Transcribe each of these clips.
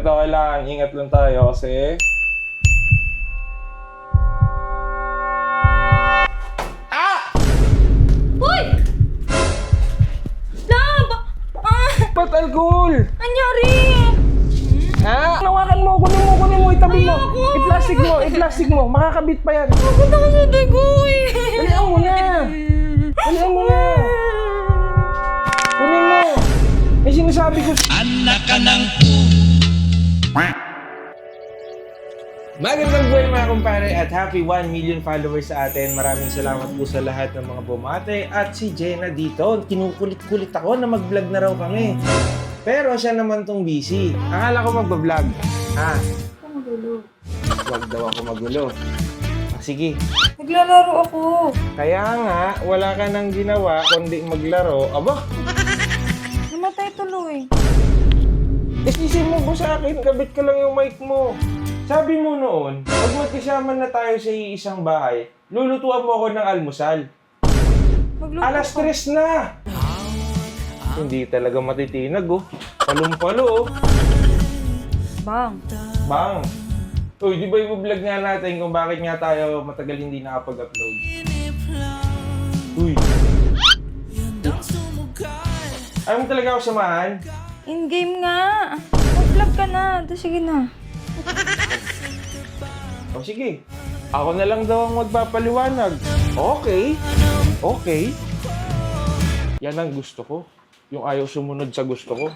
Ito, kailangan ingat lang tayo kasi... Hoy! Lab! Ah! Ba't alcohol? Anyari? Ha? Nawakan mo, kunin mo, kunin mo, itabi mo. Ayoko. I-plastic mo, i-plastic mo. Makakabit pa yan. Pupunta ko sa dugo eh. Dalihan mo na. Dalihan mo na. Kunin mo. Eh, sinasabi ko Anak ka ng Magandang buhay mga kumpare at happy 1 million followers sa atin. Maraming salamat po sa lahat ng mga bumate. At si Jenna dito, kinukulit-kulit ako na mag-vlog na raw kami. Pero siya naman tong busy. Akala ko magbablog. Ha? Huwag daw ako magulo. Ah, sige. Naglalaro ako. Kaya nga, wala ka nang ginawa kundi maglaro. Aba, Namatay tuloy. Isisi mo ko sa akin, kabit ka lang yung mic mo. Sabi mo noon, pag magkasama na tayo sa iisang bahay, lulutuan mo ako ng almusal. Magluto Alas ka. tres na! Hindi talaga matitinag oh. Palumpalo oh. Bang. Bang! Uy, di ba i-vlog nga natin kung bakit nga tayo matagal hindi nakapag-upload? Uy! Ayaw mo talaga ako samahan? In-game nga. Mag-vlog ka na. Da, sige na. O sige, ako na lang daw ang magpapaliwanag. Okay. Okay. Yan ang gusto ko. Yung ayaw sumunod sa gusto ko.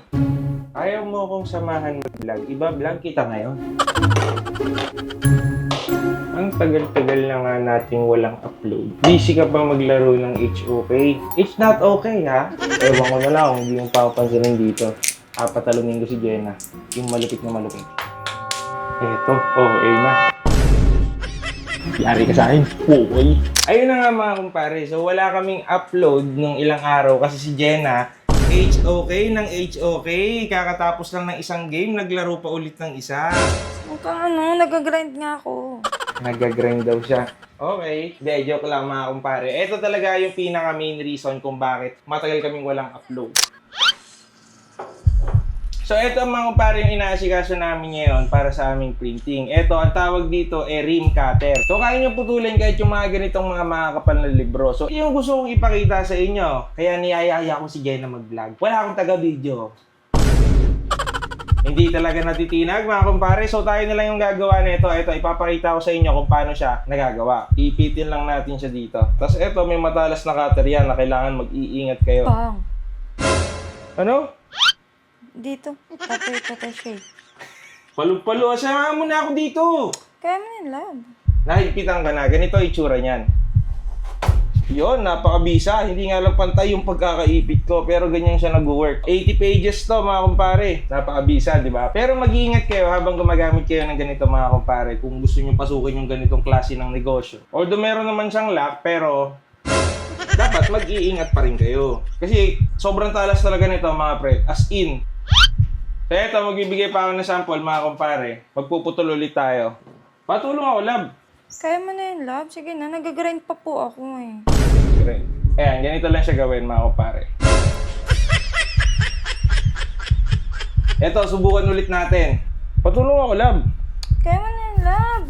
Ayaw mo akong samahan mag-vlog. Iba-vlog kita ngayon. Ang tagal-tagal na nga nating walang upload. Busy ka pa maglaro ng HOK. It's not okay, ha? Ewan ko na lang kung hindi mo papansinin dito. Apatalunin ko si Jenna. Yung malupit na malupit. Eto, oh, eh na. Yari ka sa akin. Boy. Ayun na nga mga kumpare. So wala kaming upload nung ilang araw kasi si Jenna HOK ng HOK. Kakatapos lang ng isang game, naglaro pa ulit ng isa. Huwag kang ano, nag-grind nga ako. Nagagrind daw siya. Okay. Hindi, joke lang mga kumpare. Ito talaga yung pinaka main reason kung bakit matagal kaming walang upload. So, ito ang mga kumpare yung inaasikaso namin ngayon para sa aming printing. Ito, ang tawag dito ay rim cutter. So, kaya nyo putulin kahit yung mga ganitong mga makakapal na libro. So, yung gusto kong ipakita sa inyo. Kaya niyayaya ko si Jenna mag-vlog. Wala akong taga-video. Hindi talaga natitinag mga kumpare. So tayo na lang yung gagawa nito. Ito, ipapakita ko sa inyo kung paano siya nagagawa. Ipitin lang natin siya dito. Tapos ito, may matalas na cutter yan na kailangan mag-iingat kayo. Bang. Ano? Dito. Tatay, tatay siya eh. Palu-palo. Sama mo na ako dito. Kaya mo yan, lab. Nahigpitan ka na. Ganito ang itsura niyan. Yun, napakabisa. Hindi nga lang pantay yung pagkakaipit ko. Pero ganyan siya nag-work. 80 pages to mga kumpare. Napakabisa, di ba? Pero mag-iingat kayo habang gumagamit kayo ng ganito mga kumpare. Kung gusto nyo pasukin yung ganitong klase ng negosyo. Although meron naman siyang lock, pero dapat mag-iingat pa rin kayo. Kasi sobrang talas talaga nito mga pre. As in. So eto, magbibigay pa ako ng sample mga kumpare. Magpuputol ulit tayo. Patulong ako, lab. Kaya mo na yan, lab. Sige na, nag-grind pa po ako eh. Great. Ayan, ganito lang siya gawin mga kumpare. Eto, subukan ulit natin. Patulong ako, lab. Kaya mo na yan, lab.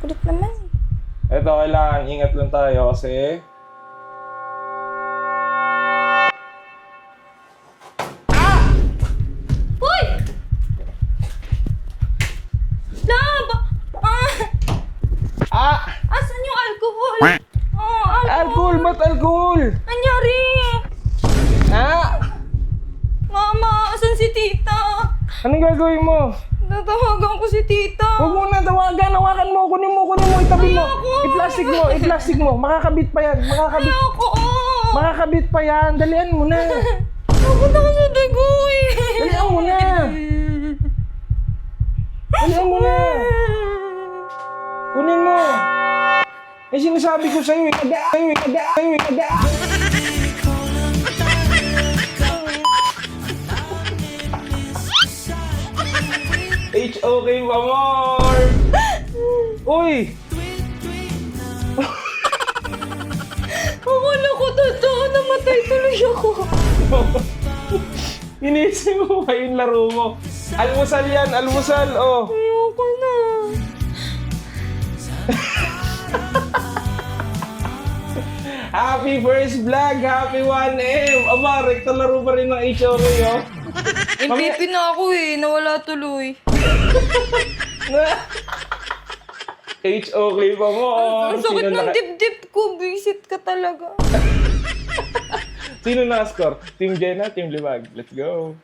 Kulit naman eh. Eto, kailangan ingat lang tayo kasi... Alcohol? Anyari? Ha? Mama, asan si tita? Anong gagawin mo? Tatawagan ko si tita. Huwag mo na tawagan, hawakan mo, kunin mo, kunin mo, itabi mo. Ayoko. I-plastic mo, i-plastic mo. Makakabit pa yan, makakabit. Ayoko. Makakabit pa yan, dalian mo na. Pupunta ko sa dugo eh. Dalian mo na. Dalian mo na. Sinasabi ko sa'yo. Kada. Kada, eh. Kada. H.O.K. pa more! Uy! Akala ko totoo, namatay tuloy ako. Inisip mo pa yung laro mo. Almusal yan, almusal, oh. Ayoko na. Happy first vlog! Happy 1M! Aba, rekta laro pa rin ng HOK, oh. MVP na ako eh. Nawala tuloy. HOK pa mo, oh. Ang sakit Sino, ng naka- dip-dip ko. Visit ka talaga. Sino nakascore? Team Jenna, Team Libag. Let's go.